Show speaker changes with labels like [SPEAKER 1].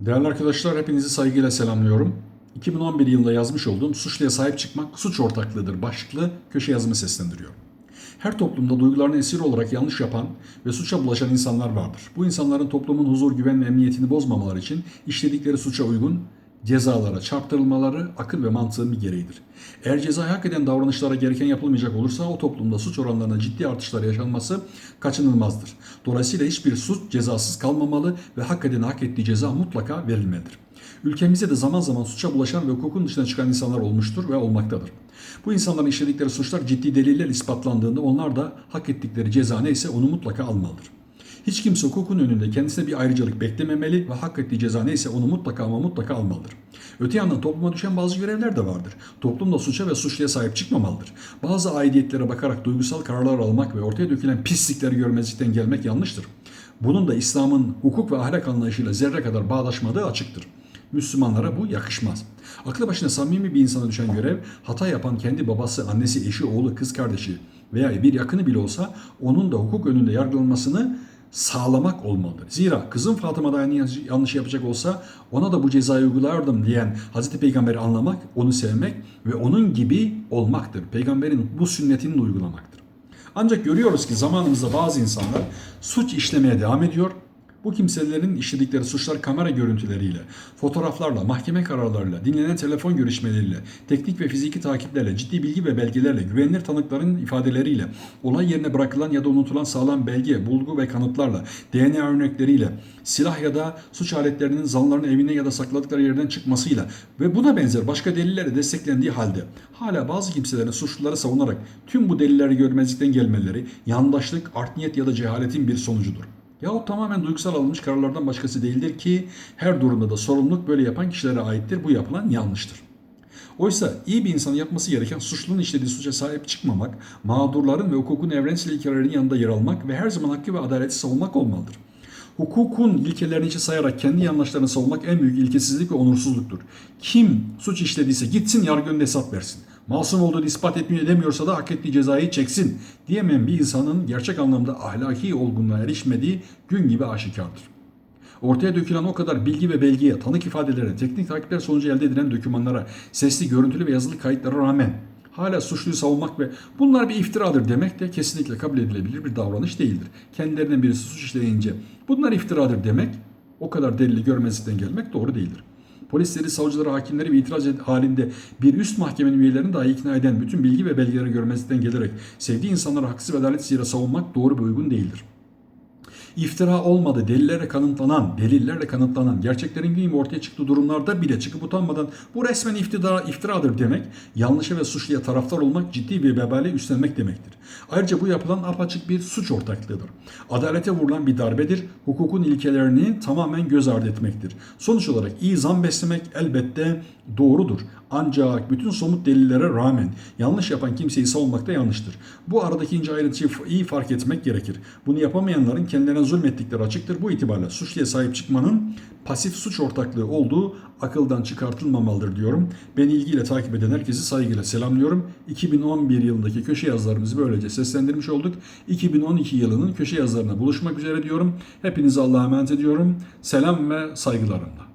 [SPEAKER 1] Değerli arkadaşlar hepinizi saygıyla selamlıyorum. 2011 yılında yazmış olduğum Suçluya Sahip Çıkmak Suç Ortaklığıdır başlıklı köşe yazımı seslendiriyorum. Her toplumda duygularını esir olarak yanlış yapan ve suça bulaşan insanlar vardır. Bu insanların toplumun huzur, güven ve emniyetini bozmamaları için işledikleri suça uygun cezalara çarptırılmaları akıl ve mantığın bir gereğidir. Eğer cezayı hak eden davranışlara gereken yapılmayacak olursa o toplumda suç oranlarına ciddi artışlar yaşanması kaçınılmazdır. Dolayısıyla hiçbir suç cezasız kalmamalı ve hak edene hak ettiği ceza mutlaka verilmelidir. Ülkemizde de zaman zaman suça bulaşan ve hukukun dışına çıkan insanlar olmuştur ve olmaktadır. Bu insanların işledikleri suçlar ciddi deliller ispatlandığında onlar da hak ettikleri ceza neyse onu mutlaka almalıdır. Hiç kimse hukukun önünde kendisine bir ayrıcalık beklememeli ve hak ettiği ceza neyse onu mutlaka ama mutlaka almalıdır. Öte yandan topluma düşen bazı görevler de vardır. Toplum da suça ve suçluya sahip çıkmamalıdır. Bazı aidiyetlere bakarak duygusal kararlar almak ve ortaya dökülen pislikleri görmezlikten gelmek yanlıştır. Bunun da İslam'ın hukuk ve ahlak anlayışıyla zerre kadar bağdaşmadığı açıktır. Müslümanlara bu yakışmaz. Aklı başına samimi bir insana düşen görev, hata yapan kendi babası, annesi, eşi, oğlu, kız kardeşi veya bir yakını bile olsa onun da hukuk önünde yargılanmasını sağlamak olmalıdır. Zira kızım Fatıma da aynı yanlış yapacak olsa ona da bu cezayı uygulardım diyen Hazreti Peygamber'i anlamak, onu sevmek ve onun gibi olmaktır. Peygamberin bu sünnetini uygulamaktır. Ancak görüyoruz ki zamanımızda bazı insanlar suç işlemeye devam ediyor. Bu kimselerin işledikleri suçlar kamera görüntüleriyle, fotoğraflarla, mahkeme kararlarıyla, dinlenen telefon görüşmeleriyle, teknik ve fiziki takiplerle, ciddi bilgi ve belgelerle, güvenilir tanıkların ifadeleriyle, olay yerine bırakılan ya da unutulan sağlam belge, bulgu ve kanıtlarla, DNA örnekleriyle, silah ya da suç aletlerinin zanların evine ya da sakladıkları yerden çıkmasıyla ve buna benzer başka delillerle desteklendiği halde hala bazı kimselerin suçluları savunarak tüm bu delilleri görmezlikten gelmeleri yandaşlık, art niyet ya da cehaletin bir sonucudur. Yahut tamamen duygusal alınmış kararlardan başkası değildir ki her durumda da sorumluluk böyle yapan kişilere aittir. Bu yapılan yanlıştır. Oysa iyi bir insanın yapması gereken suçlunun işlediği suça sahip çıkmamak, mağdurların ve hukukun evrensel ilkelerinin yanında yer almak ve her zaman hakkı ve adaleti savunmak olmalıdır. Hukukun ilkelerini içe sayarak kendi yanlışlarını savunmak en büyük ilkesizlik ve onursuzluktur. Kim suç işlediyse gitsin yargı önünde hesap versin. Masum olduğunu ispat etmiyor edemiyorsa da hak ettiği cezayı çeksin diyemeyen bir insanın gerçek anlamda ahlaki olgunluğa erişmediği gün gibi aşikardır. Ortaya dökülen o kadar bilgi ve belgeye, tanık ifadelere, teknik takipler sonucu elde edilen dokümanlara, sesli, görüntülü ve yazılı kayıtlara rağmen hala suçluyu savunmak ve bunlar bir iftiradır demek de kesinlikle kabul edilebilir bir davranış değildir. Kendilerinden birisi suç işleyince bunlar iftiradır demek o kadar delili görmezlikten gelmek doğru değildir. Polisleri, savcıları, hakimleri ve itiraz halinde bir üst mahkemenin üyelerini dahi ikna eden bütün bilgi ve belgeleri görmezlikten gelerek sevdiği insanları haksız ve adaletsiz yere savunmak doğru ve uygun değildir. İftira olmadı, delillerle kanıtlanan, delillerle kanıtlanan, gerçeklerin gibi ortaya çıktığı durumlarda bile çıkıp utanmadan bu resmen iftira, iftiradır demek, yanlışa ve suçluya taraftar olmak ciddi bir vebali üstlenmek demektir. Ayrıca bu yapılan apaçık bir suç ortaklığıdır. Adalete vurulan bir darbedir, hukukun ilkelerini tamamen göz ardı etmektir. Sonuç olarak iyi zan beslemek elbette doğrudur. Ancak bütün somut delillere rağmen yanlış yapan kimseyi savunmak da yanlıştır. Bu aradaki ince ayrıntıyı iyi fark etmek gerekir. Bunu yapamayanların kendilerine zulmettikleri açıktır. Bu itibarla suçluya sahip çıkmanın pasif suç ortaklığı olduğu akıldan çıkartılmamalıdır diyorum. Beni ilgiyle takip eden herkesi saygıyla selamlıyorum. 2011 yılındaki köşe yazılarımızı böylece seslendirmiş olduk. 2012 yılının köşe yazılarına buluşmak üzere diyorum. Hepinizi Allah'a emanet ediyorum. Selam ve saygılarımla.